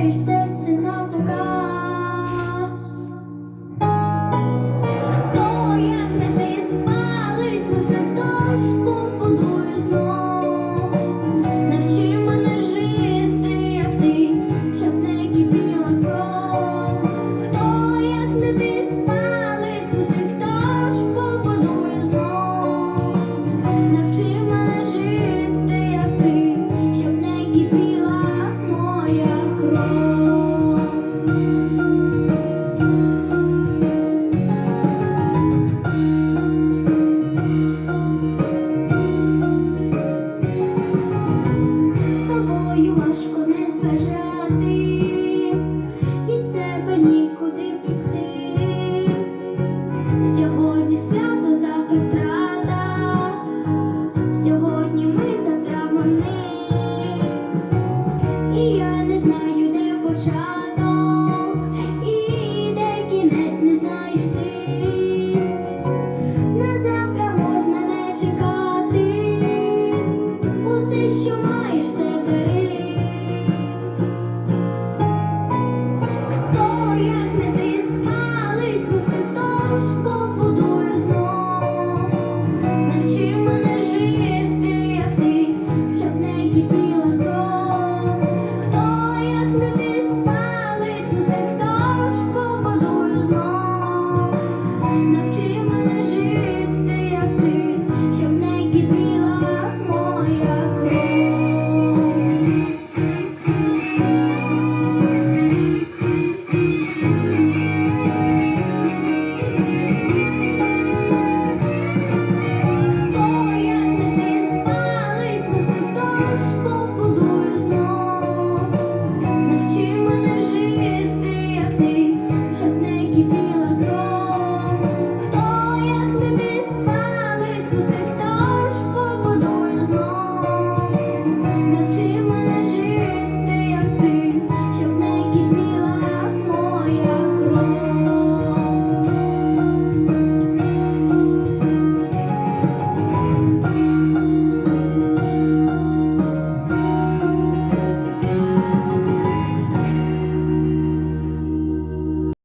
yourself від себе нікуди втікти. Сьогодні свято.